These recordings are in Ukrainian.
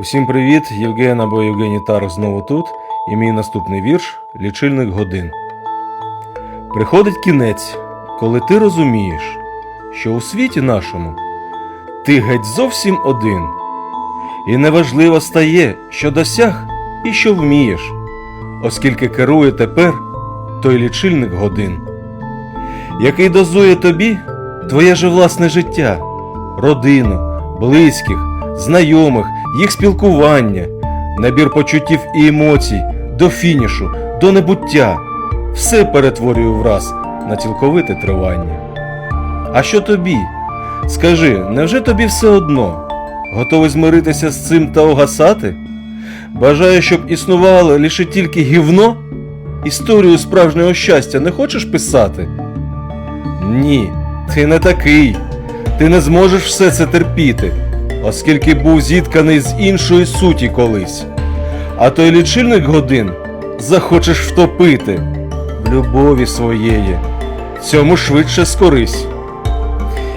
Усім привіт! Євген або Євгеній Тар знову тут, і мій наступний вірш Лічильник годин. Приходить кінець, коли ти розумієш, що у світі нашому ти геть зовсім один, і неважливо стає, що досяг і що вмієш, оскільки керує тепер той лічильник годин, який дозує тобі твоє же власне життя, родину, близьких, знайомих, їх спілкування, набір почуттів і емоцій до фінішу, до небуття, все перетворює враз на цілковите тривання. А що тобі? Скажи, невже тобі все одно? Готовий змиритися з цим та огасати? Бажаю, щоб існувало лише тільки гівно? Історію справжнього щастя не хочеш писати? Ні, ти не такий. Ти не зможеш все це терпіти, оскільки був зітканий з іншої суті колись. А той лічильник годин захочеш втопити в любові своєї, цьому швидше скорись.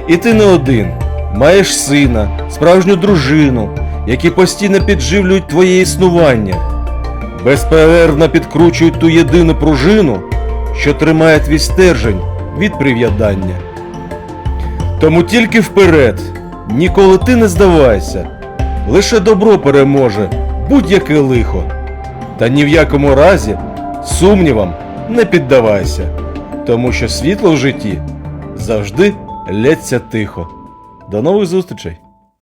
І ти не один, маєш сина, справжню дружину, які постійно підживлюють твоє існування, безперервно підкручують ту єдину пружину, що тримає твій стержень від прив'ядання. Тому тільки вперед, ніколи ти не здавайся, лише добро переможе будь-яке лихо. Та ні в якому разі сумнівам не піддавайся, тому що світло в житті завжди лється тихо. До нових зустрічей!